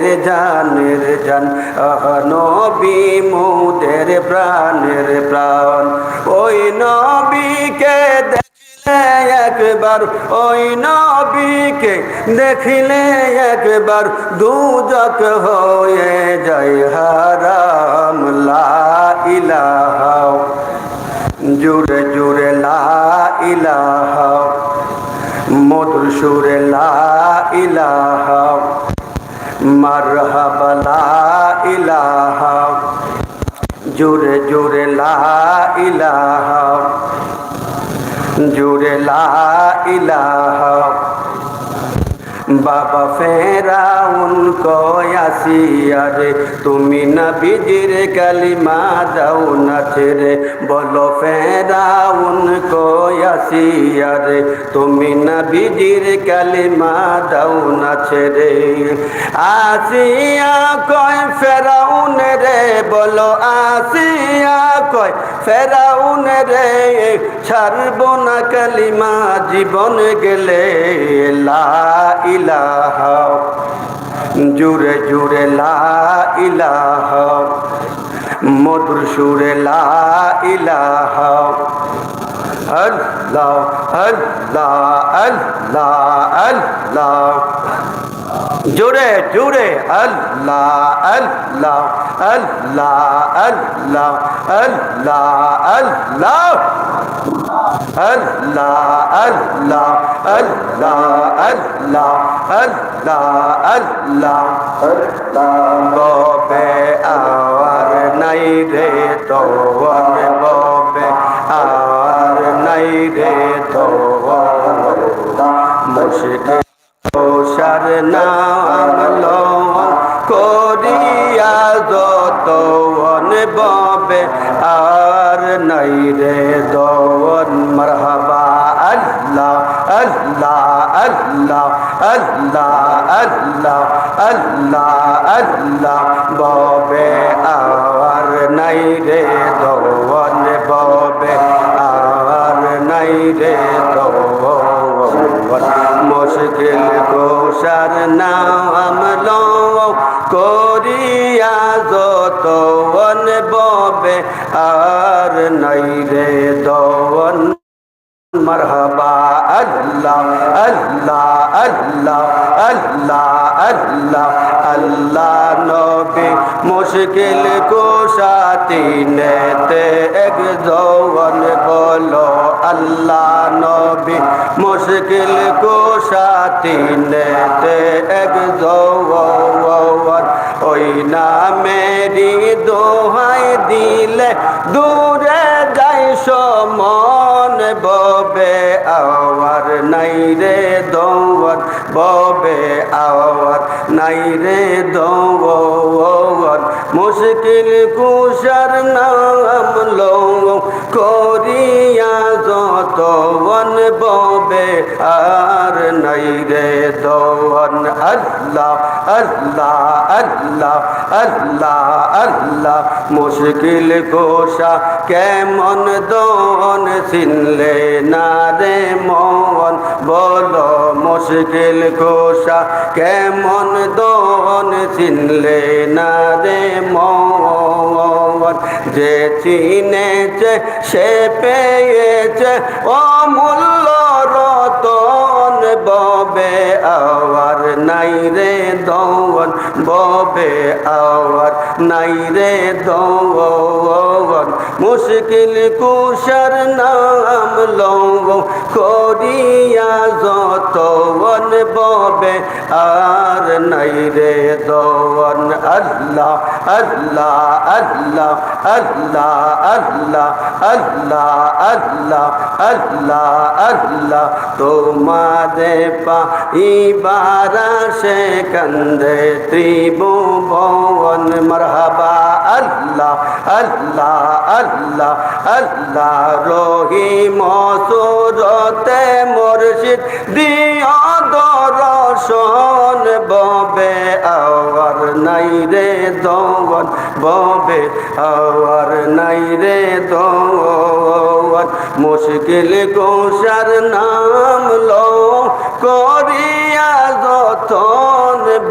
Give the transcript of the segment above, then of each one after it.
মোদের জানের জান। নবী মোদের প্রাণের প্রাণ। ওই নবীকে একবার, ওই নবীকে দেখিলে একবার দুজক হয়ে যায় হারাম। লা ইলাহা, জুড়ে জুড়ে লা ইলাহা, মধুর সুরে লা मरहब ला इलाहा। जुरे जुरे ला इलाह। जुरे ला इलाहा। বাবা ফেরাউন কয়াসিয়া রে, তুমি না বিজির কালিমা দাও না ছেড়ে। বলো ফেরাউন কয়াসিয়া রে, তুমি না বিজির কালিমা দাও না ছেড়ে। আসিয়া কয় ফেরাউন রে, বলো আসিয়া কয় ফেরাউন রে, ছাড়ব না কালিমা, জীবন গেলে লা ইলাহা। জুড়ে জুড়ে লা ইলাহ। মধুর সুরে লা ইলাহা। আল্লাহ আল্লাহ আল্লাহ আল্লাহ জোরে জোরে আল্লাহ আল্লাহ আল্লাহ আল্লাহ আল্লাহ আল্লাহ আল্লাহ আল্লাহ আল্লাহ আল্লাহ আল্লাহ আল্লাহ ববে আওয়ার নাই রে তোর ববে আওয়ার নাই রে তোর মুশকিল সার নাম করিয়া যত ববে আর নাই রে দন মারহাবা আল্লাহ আল্লাহ আল্লাহ আল্লাহ আল্লাহ আল্লাহ আল্লাহ ববে আর নাই রে দন ববে নাই রে দন মুশকিল কোষার নাম লো করিয়া যত ববে, আর নাই রে দন মরহবা আল্লাহ আল্লাহ। আল্লাহ আল্লাহ আল্লাহ আল্লাহ নবী মুশকিল কোশাতি নেতে এক যৌবন বলো আল্লাহ নবী মুশকিল কোশাতি নেতে এক যৌবন। ওই না মেরি দোহাই দিলে দূরে সমন ববে আওয়ার নাই রে দৌর ববে আওয়ার নাই রে দৌর মুশকিল কুশার নাম বন ববে আর নাই রে দৌন আল্লাহ আল্লাহ আল্লাহ আল্লাহ আল্লাহ। মুশকিল কোষা কেমন দন চিনলে না রে মন? বলো মুশকিল কোষা কেমন দন চিনলে না রে মন? যে চিনেছে সে পেয়েছে অমূল্য রতন ববে আওয়ার নাই রে দৌন ববে আওয়ার। নাই রে দৌন মুশকিল কুশার নাম লঙ্গ করিয়া যত বন ববে আর নাই রে দৌন আল্লাহ আল্লাহ আল্লাহ আল্লাহ আল্লাহ আল্লাহ আল্লাহ আল্লাহ আল্লাহ তোমারে পাইবারা সে কন্দে ত্রিভুবন, মরহবা, আল্লাহ আল্লাহ আল্লাহ আল্লাহ, রহিম সুরতে মুর্শিদ, দিও দর্শন, ববে আওয়ার নাই রে দৌন ববে আওয়ার নাই রে দৌন মুশকিল গোসার নাম লো করিয়া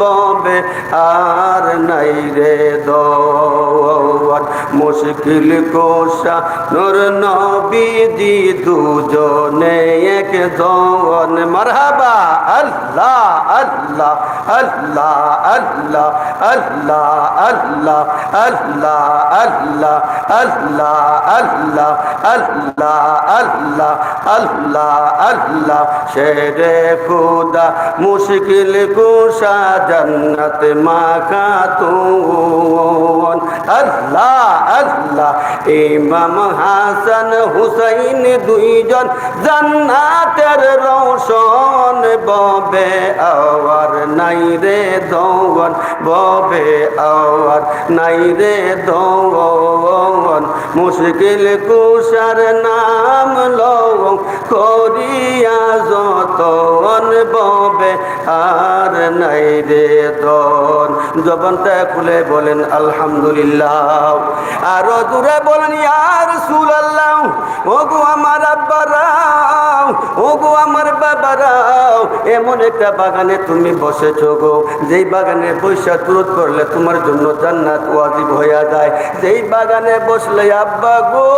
ববে আর নাই রে দৌন মুশকিল কোষা নূর নবীজি দুজনে এক দৌন মারহাবা আল্লাহ আল্লাহ আল্লাহ আল্লাহ আল্লাহ আল্লাহ আল্লাহ আল্লাহ আল্লাহ আল্লাহ আল্লাহ আল্লাহ আল্লাহ আল্লাহ শেরে খুদা মুশকিল কুশা জন্নত মাখা তুন আল্লাহ আল্লাহ। ইমাম হাসান হুসাইন দুইজন জান্নাতের রোশন ববে আওয়ার, নাই রে দৌন ববে আওয়ার, নাই রে দৌন মুশকিল কুশার নাম লও করিয়া যতন। ববে আর নাই রে দন জবানটা খুলে বলেন, আলহামদুলিল্লাহ। আরও দূরে বলেন ইয়ার সুলাল্লাহ ও গো আমার আব্বারাও ওগো আমার বাবারাও, এমন একটা বাগানে তুমি বসেছো গো, যেই বাগানে বৈশা দূরত করলে তোমার জন্য জান্নাত ওয়াজিব হইয়া যায়। যেই বাগানে বসলে আব্বা গো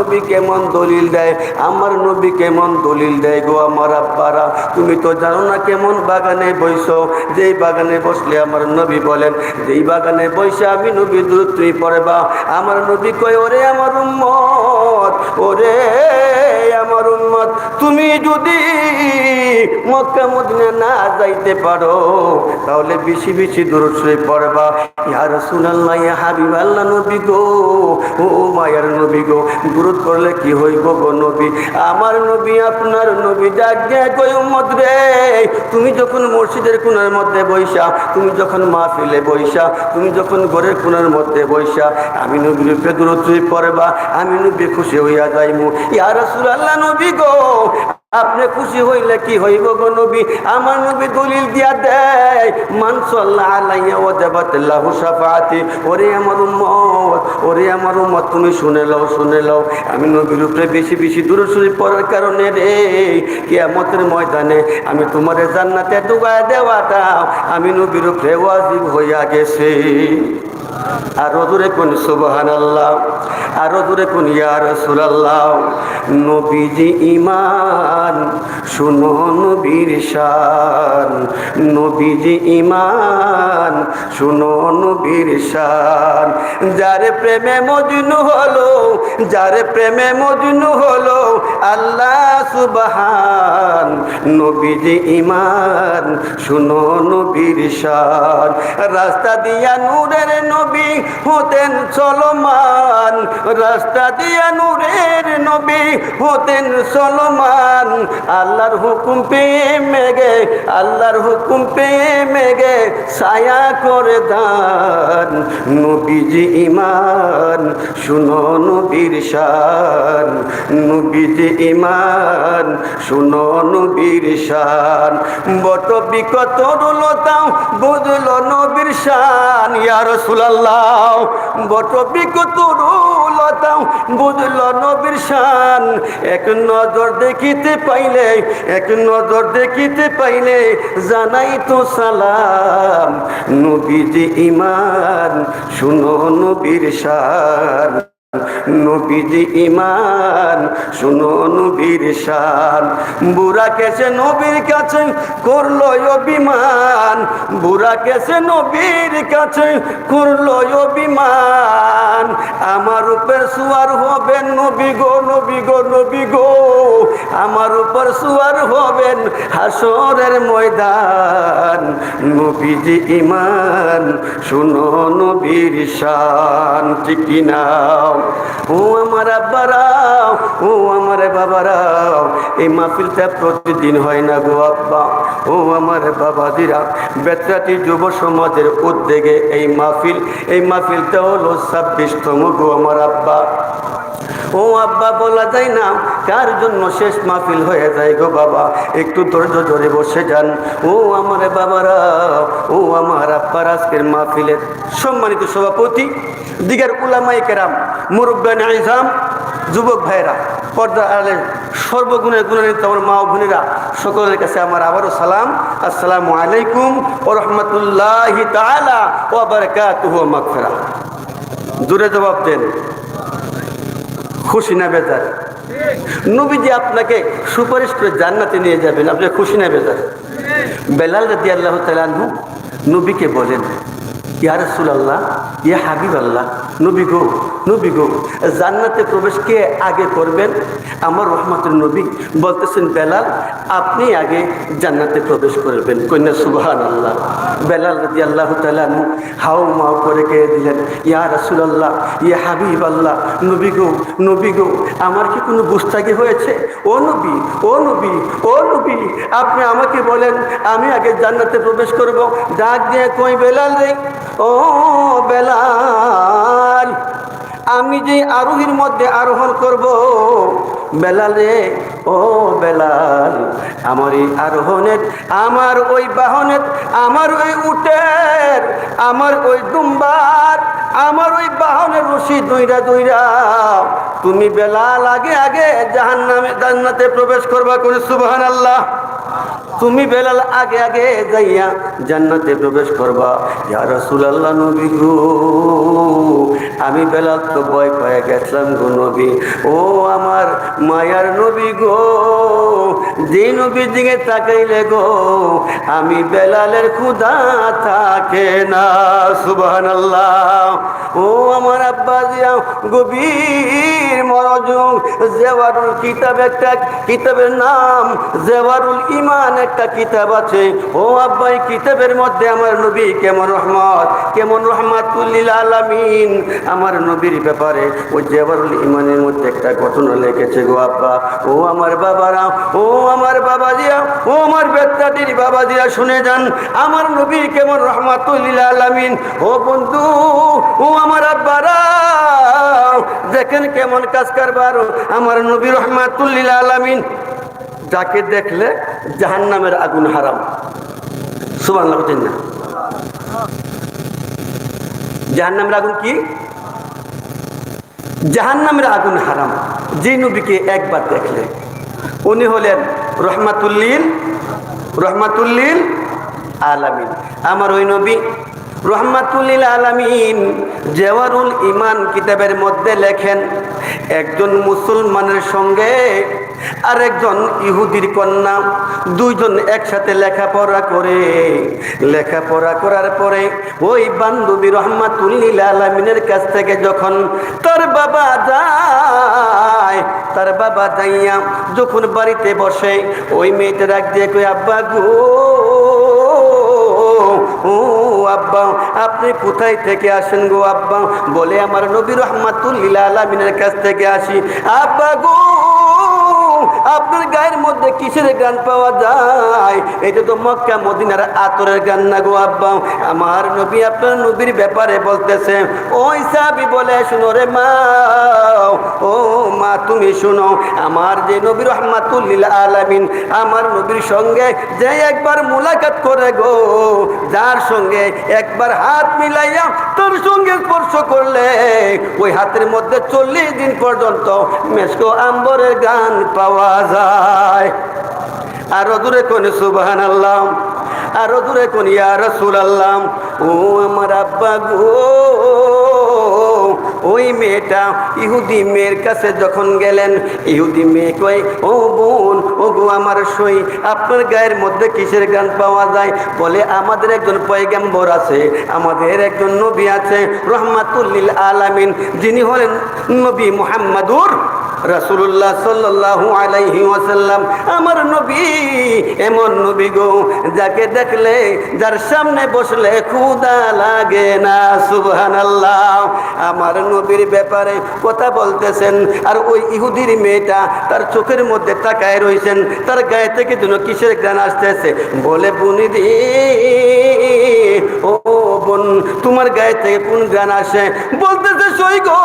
নবী কেমন দলিল দেয়? আমার নবী কেমন দলিল দেয় গো আমার আব্বারা? তুমি তো জানো না কেমন বাগানে বইছো। যেই বাগানে বসলে আমার নবী বলেন, যেই বাগানে বসে আমি নবী দূর তুই পড়বা। আমার নবী কয়, ওরে আমার উম্মত, ওরে আমার উম্মত, তুমি যদি মক্কা মদিনা না যাইতে পারো, তাহলে বেশি বেশি দূর শুয়ে পড়বা। ইয়া রাসূলুল্লাহ, ইয়া হাবিব আল্লাহ নবী গো, ও মায়ার নবী গো দূরত করলে কি হইব গো নবী? আমার নবী, আপনার নবী ডাকে কই উম্মত রে। তুমি যখন মসজিদের কোণার মধ্যে বইসা, তুমি যখন মাহফিলে বইসা, তুমি যখন ঘরের কোণার মধ্যে বইসা, আমি নবীর রূপে শুয়ে পড়বা, আমি নবী খুশি হইয়া যাইমু। ইয়া রাসূলুল্লাহ নবী গো আপনি খুশি হইলে কি হইব গো নবী? আমার নবী দলিল দিয়া দেয়, মান সাল্লাহ আলাইয়া ওয়াজাবাত লাহু শাফাআতি। ওরে আমার উম্মত, ওরে আমার উম্মত, তুমি শুনে লও শুনে লও। আমি নবীর উপরে বেশি বেশি দূরে সরে পড়ার কারণে রে, কিয়ামতের ময়দানে আমি তোমারে জান্নাতে ডুবায় দেওয়াটা, আমি নবীর উপরে ওয়াজিব হইয়া গেছে। আরও দূরে কোন সুবহান আল্লাহ আরও দূরে কোন ইয়া রাসূলুল্লাহ। নবীজি ইমান শুনো নবীর শান। নবীজি ইমান শুনো নবীর শান। যার প্রেমে মজনু হলো, যার প্রেমে মজনু হলো আল্লাহ সুবহান। নবীজি ইমান শুনো নবীর শান। রাস্তা দিয়া নূরের নবী হতেন চলমান রাস্তা দিয়া নূরের নবী হতেন চলমান আল্লাহর হুকুম পেয়ে মেগে, আল্লাহর হুকুম পেয়ে মেগে, ছায়া করে দান। নবীজি ইমান শুনো নবীর শান। নবীজি ইমান শুনো নবীর শান। বট বিকত রুলতাও বুঝলো নবীর শান। ইয়া রাসূলুল্লাহ বট বিকত রুলতাও বুঝলো নবীর শান। এক নজর দেখিতে পাইলে, এক নজর দেখিতে পাইলে জানাই তো সালাম। নবীজি ইমান, শুনো নবীর শান। নবীজি ইমান শুনো নবীর শান। বুড়া কেসে নবীর কাছে করল অভিমান। বুড়া কেসে নবীর কাছে করল অভিমান। আমার উপর সুয়ার হবেন নবী গো নবী গো নবী গো। আমার উপর সুয়ার হবেন হাসরের ময়দান। নবীজি ইমান শুনো নবীর শান। ঠিক কিনা ও আমার আব্বারাও, ও আমার বাবারাও, এই মাহফিলটা প্রতিদিন হয় না গো আব্বা। ও আমার বাবাদিরা বেতরাটি যুব সমাজের উদ্যোগে এই মাহফিল, এই মাহফিলটা হলো ছাব্বিশতম গো আমার আব্বা। ও আব্বা, বলা যায় না কার জন্য শেষ মাহফিল হয়ে যায় গো বাবা? একটু ধৈর্য ধরে বসে যান। ও আমার বাবারা ও আমার আব্বার আজকের মাহফিলের সম্মানিত সভাপতি, দিগার উলামাই কেরাম। মুরব্বান আইজাম যুবক ভাইরা, পর্দা আলে, সর্বগুণের গুণান্বিত আমার মা বোনেরা, সকলের কাছে আমার আবারও সালাম। আসসালামু আলাইকুম ও রহমতুল্লাহ তালা ও বারকাতুহ মাগফিরা দূরে জবাব দেন। খুশি না বেজার? নবীজি আপনাকে সুপারিশ করে জান্নাতে নিয়ে যাবেন, আপনি খুশি না বেজার? বেলাল রাদি আল্লাহ তালু নবীকে বলেন ইয়া রসুল আল্লাহ ইয়া হাবিব আল্লাহ নবী গো নবী গো, জান্নাতে প্রবেশ কে আগে করবেন? আমার রহমতের নবী বলতেছেন, বেলাল, আপনি আগে জান্নাতে প্রবেশ করবেন। কন্যা সুবহান আল্লাহ বেলাল রাদি আল্লাহ তালু হাও মাও করে কে দিলেন, ইয়া রসুল আল্লাহ ইয়া হাবিব আল্লাহ নবী গো নবী গো, আমার কি কোনো গুস্তাগি হয়েছে? ও নবী ও নবী ও নবী, আপনি আমাকে বলেন, আমি আগে জান্নাতে প্রবেশ করব। ডাক দিয়ে কই বেলাল রে? ও বেলাল আমি যে আরোহীর মধ্যে আরোহণ করব বেলাল রে, ও বেলাল, আমার এই আরোহণের, আমার ওই বাহনের, আমার ওই উটের, আমার ওই দুম্বার, আমার ওই বাহনের রশি দুইরা দুইরা, তুমি বেলাল আগে আগে জাহান নামে জান্নাতে প্রবেশ করবা করে সুবহান আল্লাহ তুমি বেলাল আগে আগে যাইয়া জান্নাতে প্রবেশ করবা। ইয়া রাসূলুল্লাহ নবী গো, আমি বেলাল তো ভয় পেয়ে গেছিলাম গো নবী। ও আমার মায়ার নবী গো, যে নবীর দিকে তাকাইলে গো, আমি বেলালের ক্ষুধা থাকে না, সুবহানাল্লাহ। ও আমার আব্বা দিয়া গভীর মনোযোগ, জেওয়ারুল কিতাব একটা কিতাবের নাম, জেওয়ারুল ইমান একটা কিতাব আছে। ও আব্বা, এই কিতাবের মধ্যে আমার নবী কেমন রহমত, কেমন রহমাতুল্লিল আলামিন। আমার নবীর ব্যাপারে ওই জেওয়ারুল ইমানের মধ্যে একটা ঘটনা লেগেছে গো আব্বা, ও আমার বাবারা, ও আমার বাবা দিয়া ও আমার বেত্তাটির বাবা দিয়া শুনে যান, আমার নবী কেমন রহমাতুল্লিল আলামিন? ও বন্ধু, ও আমার আব্বারা, দেখেন কেমন কাজ কারবার আমার নবী রহমাতুল্লিল আলামিন। যাকে দেখলে জাহান নামের আগুন হারাম। সুবান না? জাহান নামের আগুন কি? জাহান নামের আগুন হারাম। যে নবীকে একবার দেখলে, উনি হলেন রহমাতুল্লিল রহমাতুল্লিল আলামিন। আমার ওই নবী রহমাতুল্লিল আলামিন জেওয়ারুল ইমান কিতাবের মধ্যে লেখেন, একজন মুসলমানের সঙ্গে আর একজন ইহুদির কন্যা, দুইজন একসাথে লেখাপড়া করে। লেখাপড়া করার পরে ওই বান্ধবী রহমাতুল্লিল আলামিনের কাছ থেকে যখন তার বাবা যায়, তার বাবা যাইয়া যখন বাড়িতে বসে, ওই মেয়েটা রাখ দিয়ে কই আব্বা গো, ও আব্বা, আপনি কোথায় থেকে আসেন গো আব্বা? বলে, আমার নবী রহমাতুল্লিল আলমিনের কাছ থেকে আসি। আব্বা গো আপনার গায়ের মধ্যে কিসের গান পাওয়া যায়? এটা তো মক্কা, মদিনার আতরের গান না গো আব্বা। আমার নবী আপনার নবীর ব্যাপারে বলতেছে ওই সাবি বলে, শুনো রে মা। ও মা, তুমি শুনো, আমার যে নবী রহমাতুল্লিল আলামিন, আমার নবীর সঙ্গে যে একবার মুলাকাত করে গো, যার সঙ্গে একবার হাত মিলাইয়া তোর সঙ্গে স্পর্শ করলে, ওই হাতের মধ্যে চল্লিশ দিন পর্যন্ত মেসকো আম্বরের গান পাওয়া যায়। আরও দূরে কোন সুবাহান আল্লাহ আরও দূরে কোন ইয়া রসুল আল্লাহ ও আমার আব্বা গো, ওই মেয়েটা ইহুদি মেয়ের কাছে যখন গেলেন, ইহুদি মেয়ে কয়, ও বোন, ও গো আমার সই, আপনার গায়ের মধ্যে কিসের গান পাওয়া যায়? বলে, আমাদের একজন পয়গাম্বর আছে, আমাদের একজন নবী আছে রহমাতুল্লিল আলামিন। যিনি হলেন নবী মুহাম্মাদুর রাসূলুল্লাহ সাল্লাল্লাহু আলাইহি ওয়াসাল্লাম, আমার নবী, এমন নবী গো, যাকে দেখলে, যার সামনে বসলে ক্ষুধা লাগে না, সুবহানাল্লাহ। আমার নবীর ব্যাপারে কথা বলতেছেন, আর ওই ইহুদির মেয়েটা তার চোখের মধ্যে তাকায় রয়েছেন তার গায়ে থেকে যেন কিসের গান আসতেছে, বলে বুনি দি ও বোন, তোমার গায়ে থেকে কোন গান আসে? বলতেছে, সই গো,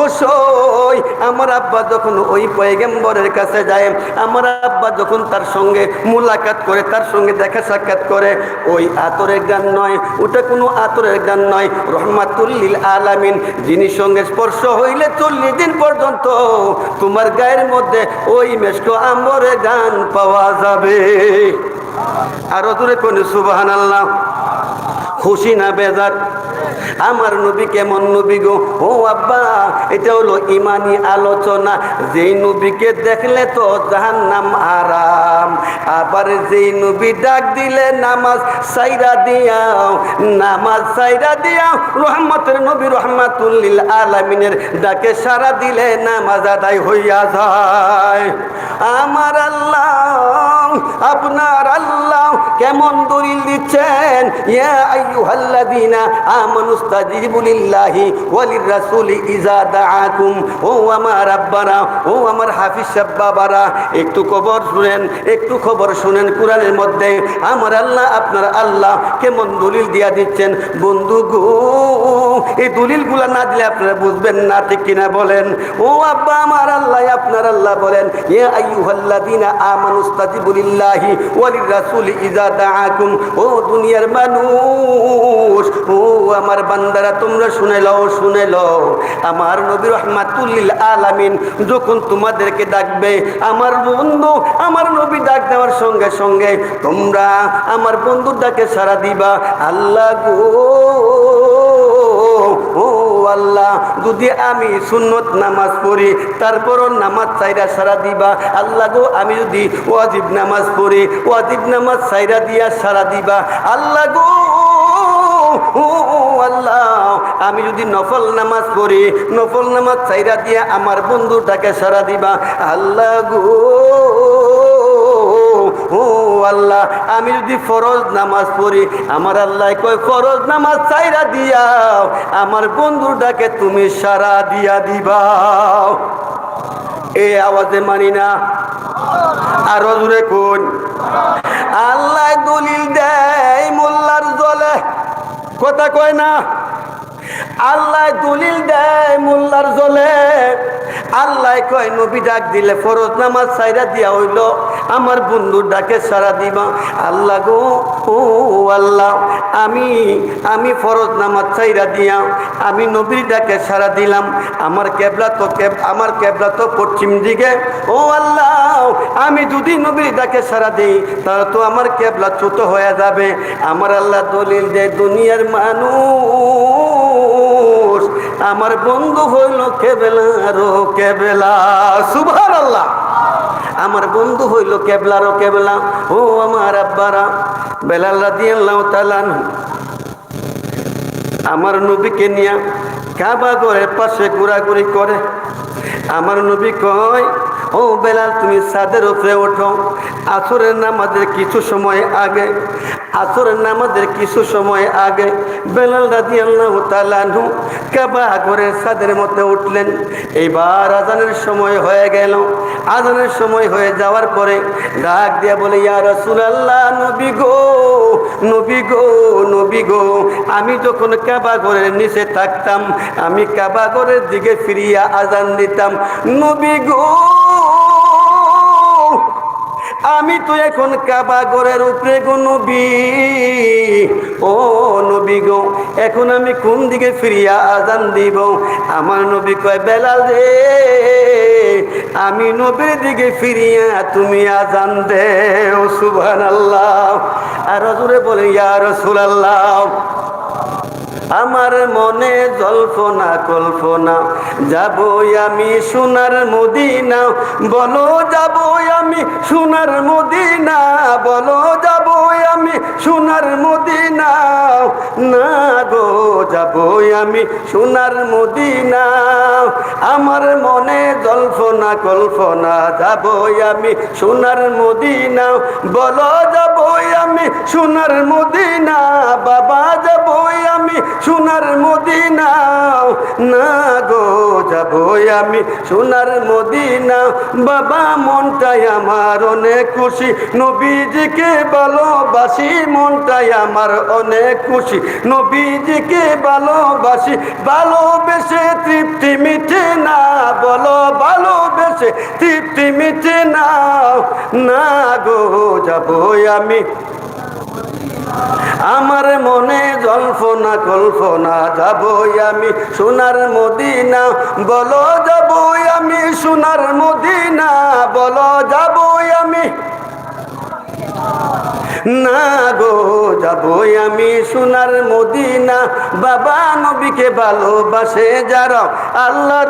ও সই। আমার আব্বা যখন ওই পয়গম্বরের কাছে যায়, আমার আব্বা যখন তার সঙ্গে মুলাকাত করে, তার সঙ্গে দেখা সাক্ষাৎ করে, ওই আতরের গান নয়, ওটা কোনো আতরের গান নয়। রহমাতুল্লিল আলামিন, যিনি সঙ্গে স্পর্শ হইলে চল্লিশ দিন পর্যন্ত তোমার গায়ের মধ্যে ওই মেশকো আম্বরের গান পাওয়া যাবে। আরও দূরে কোন সুবাহান আল্লাহ খুশি না বেজার? আমার নবী কেমন নবী গো? ও আব্বা, এটা হলো ইমানি আলোচনা। যেই নবীকে দেখলে তো জাহান নাম আরাম আবার যেই নবী ডাক দিলে নামাজ সাইরা দিয়াও, নামাজ সাইরা দিয়াও, রহমতের নবী রহমাতুল্লিল আলামিনের ডাকে সারা দিলে নামাজ আদায় হইয়া যায়। আমার আল্লাহ, আপনার আল্লাহ কেমন দলিল দিচ্ছেন? ইয়া আইয়ুহাল্লাযীনা একটু খবর শুনেন, একটু খবর শুনেন মধ্যে। আমার আল্লাহ, আপনার আল্লাহ কেমন দলিল দিয়া দিচ্ছেন? বন্ধু গো, এই না দিলে আপনারা বুঝবেন না, ঠিক কিনা বলেন? ও আব্বা, আমার আল্লাহ, আপনার আল্লাহ বলেন ইয়া আইয়ুহাল্লাযীনা আমানুস্তাজিবু লিল্লাহি ওয়ালির রাসূলি দাআকুম। ও দুনিয়ার মানুষ, ও আমার বান্দারা, তোমরা শুনে লও শুনে লও। আমার নবী রহমাতুল্লিল আলামিন যখন তোমাদেরকে ডাকবে, আমার বন্ধু, আমার নবী ডাক দেওয়ার সঙ্গে সঙ্গে, তোমরা আমার বন্ধুর ডাকে সারা দিবা? আল্লাহ গো, ও আল্লাহ, যদি আমি সুন্নত নামাজ পড়ি, তারপরও নামাজ চাইরা সারা দিবা? আল্লাহ গো, আমি যদি ওয়াজিব নামাজ পড়ি, ওয়াজিব নামাজ চাইরা দিয়া সারা দিবা? আল্লাহ গো আমি যদি নফল নামাজ পড়ি, নফল নামাজ চাইরা দিয়া আমার বন্ধুটাকে সারা দিবা। আল্লাহ গো, ও, আল্লাহ। আমি যদি ফরজ নামাজ পড়ি, আমার আল্লাহ কয়, ফরজ নামাজ চাইরা দিয়া আমার বন্ধুটাকে তুমি সারা দিয়া দিবাও এ আওয়াজে মানি না। আরও জুড়ে কোন আল্লাহ দলিল দেয় মোল্লার জলে। কথা কয় না? আল্লাহ দলিল দেয় মোল্লার জলে। আল্লাহ কয়, নবী ডাক দিলে ফরজ নামাজ সাইরা দিয়া হইল। আমার বন্ধুর ডাকে সারা দিবা। আল্লাহ গো, ও আল্লাহ, আমি আমি ফরজ নামাজ সাইরা দিয়া আমি নবীর ডাকে সারা দিলাম। আমার কেবলা তো আমার কেবলা তো পশ্চিম দিকে। ও আল্লাহ, আমি যদি নবীর ডাকে সারা দিই, তাহলে তো আমার কেবলা ছোট হয়ে যাবে। আমার আল্লাহ দলিল দেয়, দুনিয়ার মানুষ, আমার বন্ধু হইল কেবেলারও কেবেলা। সুভার আল্লাহ আমার বন্ধু হইল কেবলারও কেবলা, ও আমার আব্বারা। বেলাল রাদিয়াল্লাহু তাআলা আমার নবীকে নিয়ে কাবা ঘরের পাশে ঘোরাঘুরি করে। আমার নবী কয়, ও বেলাল, তুমি সাদের উপরে ওঠো। আসরের নামাজের কিছু সময় আগে আসরের নামাজের কিছু সময় আগে বেলাল রাজি আল্লাহ তালানহু কাবা ঘরের সাদের মধ্যে উঠলেন। এইবার আজানের সময় হয়ে গেল। আজানের সময় হয়ে যাওয়ার পরে ডাক দিয়া বলে, ইয়া রাসূলুল্লাহ, নবী গো নবী গো নবী গো, আমি যখন কাবা ঘরের নিচে থাকতাম, আমি কাবা ঘরের দিকে ফিরিয়া আজান দিতাম। নবী গো আমি তো এখন কাবা ঘরের উপরে গো নবী। ও নবী গো, এখন আমি কোন দিকে ফিরিয়া আজান দিব? আমার নবী কয় বেলা রে, আমি নবীর দিকে ফিরিয়া তুমি আজান দে ও সুবহান আল্লাহ আর জোরে বলে, ইয়া রাসূলুল্লাহ আমার মনে জল্পনা, কল্পনা। যাব আমি সোনার মদিনা, বলো যাব আমি সোনার মদিনা, বলো যাব আমি সোনার মদিনা। না গো, যাব আমি সোনার মদিনা। আমার মনে জল্পনা, কল্পনা, যাব আমি সোনার মদিনা, বলো যাব আমি সোনার মদিনা, বাবা যাব আমি সোনার মদিনা না গো যাব আমি সোনার মদিনা বাবা মনটাই আমার অনেক খুশি, নবীজিকে ভালোবাসি, মনটাই আমার অনেক খুশি। নবীজিকে ভালোবাসি, ভালোবেসে তৃপ্তি মিটে না, বলো ভালোবেসে তৃপ্তি মিটে না না গো যাব আমি আমার মনে জল্পনা কল্পনা যাবই আমি সোনার মদিনা, বলো যাবই আমি সোনার মদিনা, বলো যাবই আমি। না গো, যাবই আমি সোনার মদিনা, বাবা নবীকে ভালোবাসে যারা আল্লাহ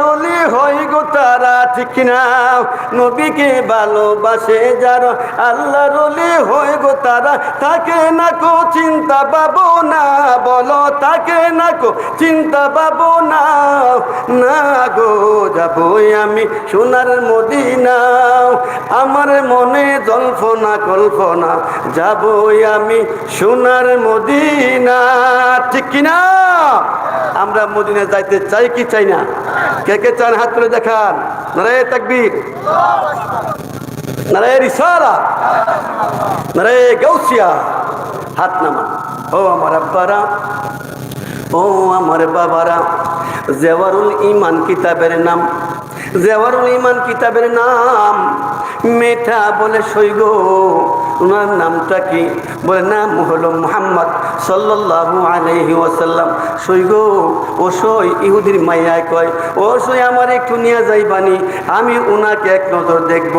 হই গো তারা, ঠিক না? নবীকে ভালোবাসে যারা আল্লাহ রলি হই গো তারা। তাকে না কো চিন্তা পাবো না বলো তাকে না কো চিন্তা পাবো না না গো, যাবই আমি সোনার মদিনা। আমার মনে জল্পনা, কল্পনা, যাবই আমি সোনার মদিনা। ঠিক কিনা? আমরা মদিনা যাইতে চাই কি চাই না? কে কে চান হাত তুলে দেখান। নারায় তাকবীর। নারায় রিসালা। নারায় গৌসিয়া হাত নামান। ও আমার আব্বারা, ও আমার বাবারা, জেওয়ারুল ইমান কিতাবের নাম, জেওয়ারুল ইমান কিতাবের নাম মেঠা বলে সৈগ ওনার নামটা কি? বলে, নাম হলো মোহাম্মদ সাল্লাল্লাহু আলাইহি ওয়াসাল্লাম। সৈগ ও সই, ইহুদির মাইয়ায় কয়, ও সই আমার একটু নিয়ে যাইবানি, আমি ওনাকে এক নজর দেখব।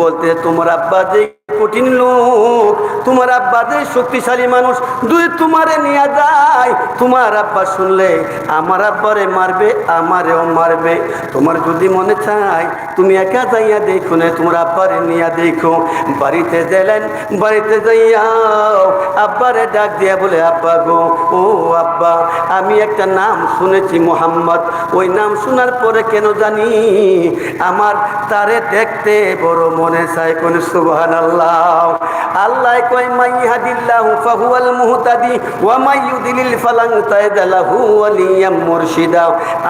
বলতে, তোমার আব্বা যে কঠিন লোক, তোমার আব্বা যে শক্তিশালী মানুষ দুই তোমারে নিয়ে যায়, তোমার আব্বা শুনলে আমার আব্বারে মারবে, আমারেও মারবে। তোমার যদি মনে চায়, তুমি একা যাইয়া দেখো না তোমার আব্বারে নিয়ে দেখো, বাড়িতে গেলেন, বাড়িতে যাইয়াও আব্বারে ডাক দিয়া বলে, আব্বা গো, ও আব্বা, আমি একটা নাম শুনেছি মোহাম্মদ। ওই নাম শোনার পরে কেন জানি আমার তারে দেখতে বড় মনে চায় কোন সুবহান আল্লাহ আল্লাহ কয় মাই হাদিল্লাহু ফাহুয়াল মুহতাদি ওয়া মাই ইউদিলিল ফালান তাইদা লাহু ওয়ালিয়াম মুরশিদা।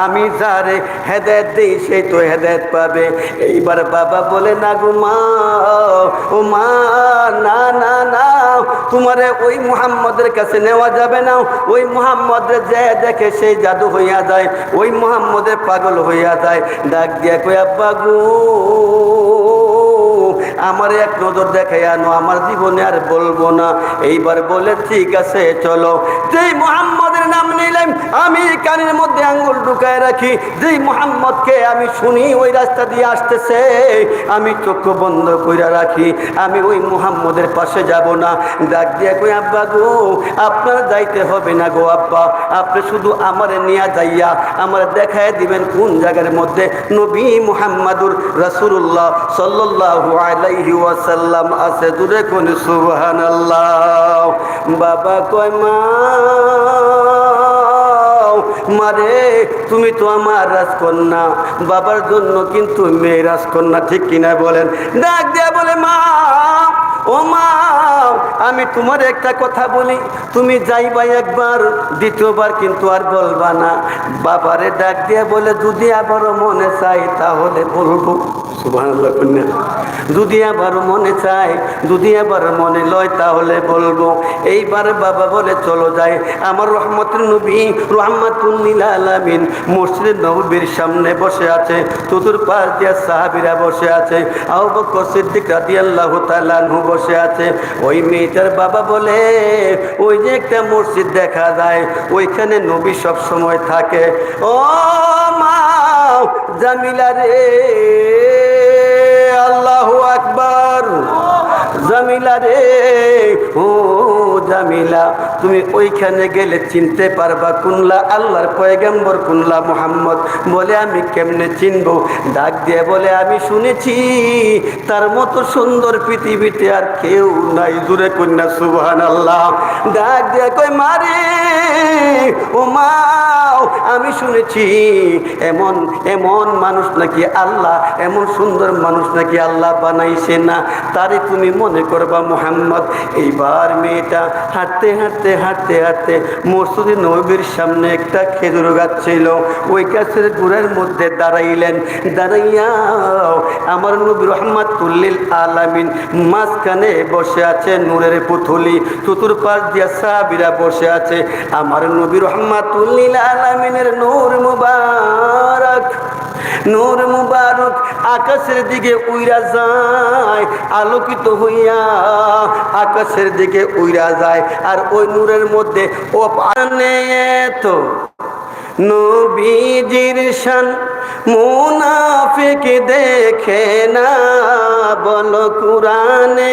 আমি যারে হেদায়েত দেই, সে তো হেদায়েত পাবে। এইবার বাবা বলে, না গো মা ও মা, না না না, তোমারে ওই মুহাম্মদের কাছে নেওয়া যাবে না। ওই মুহাম্মদের যে দেখে সেই জাদু হইয়া যায়, ওই মুহাম্মদের পাগল হইয়া যায়। ডাক দিয়া কই আব্বা আমার এক নজর দেখে আনো, আমার জীবনে আর বলব না। এইবার বলে, ঠিক আছে, চলো। যেই মোহাম্মদের নাম নিলাম আমি কানের মধ্যে আঙ্গুল ঢুকায় রাখি। যেই মোহাম্মদকে আমি শুনি, ওই রাস্তা দিয়ে আসতেছে। আমি চক্ষু বন্ধ করে রাখি। আমি ওই মুহাম্মদের পাশে যাব না। ডাক দিয়ে কই, আব্বা গো, আপনার যাইতে হবে না গো আব্বা। আপনি শুধু আমার নিয়ে যাইয়া আমার দেখায় দিবেন কোন জায়গার মধ্যে নবী মোহাম্মদুর রাসূলুল্লাহ সাল্লাল্লাহু আলাইহি ওয়াসাল্লাম আছে দূরে কোন সুবহানাল্লাহ। বাবা কয়, মা মারে, তুমি তো আমার রাজকন্যা। বাবার জন্য কিন্তু মেয়ে রাজকন্যা ঠিক কিনা বলেন? ডাক দিয়া বলে, মা, ও মা আমি তোমার একটা কথা বলি, তুমি যাইবা একবার, দ্বিতীয়বার কিন্তু আর বলবা না। বাবারে ডাক দিয়ে বলে, যদি আবারও মনে চাই তাহলে বলব। যদি আবার মনে চায়, যদি আবার মনে লয় তাহলে বলব। এইবার বাবা বলে, চলো যাই। আমার রহমতের নবী রহমাতুল্লিল আলামিন মসজিদ নবীর সামনে বসে আছে, চতুর পাশ দিয়া সাহাবিরা বসে আছে বকর সিদ্দিক রাদিয়াল্লাহু তাআলা বসে আছে। ওই মেয়েটার বাবা বলে, ওই যে একটা মসজিদ দেখা যায়, ওইখানে নবী সব সময় থাকে। ও মা, জামিলা রে, আল্লাহ আকবার। জামিলা রে, ও জামিলা, তুমি ওইখানে গেলে চিনতে পারবা কুনলা আল্লাহর পয়গাম্বর, কুনলা মোহাম্মদ। বলে আমি কেমনে চিনবো? ডাক দিয়ে বলে, আমি শুনেছি তার মতো সুন্দর পৃথিবীতে আর কেউ নাই। দূরে কন্যা সুবহান আল্লাহ ডাক দিয়ে কই মারে ও মাও আমি শুনেছি এমন এমন মানুষ নাকি আল্লাহ, এমন সুন্দর মানুষ নাকি আল্লাহ বানাইছে না। তারে তুমি মনে করবা মোহাম্মদ? এইবার মেয়েটা হাঁটতে হাঁটতে হাঁটতে হাঁটতে মসজিদ নবীর সামনে একটা খেজুর গাছ ছিল। ওই গাছের গুড়ের মধ্যে দাঁড়াইলেন। দাঁড়াইয়া আমার নবী রহমাতুল্লিল আলামিন মাঝখানে বসে আছে নূরের পুতুলি চতুর পাশ দিয়া সাবিরা বসে আছে। আমার নবী রহমাতুল্লিল আলামিনের নূর মুবারক। নূর মুবারক আকাশের দিকে উইরা যায়, আলোকিত হইয়া আকাশের দিকে উইরা যায়। আর ওই নূরের মধ্যে ও পানে তো নবীজির মুনাফিক দেখে না বল কুরানে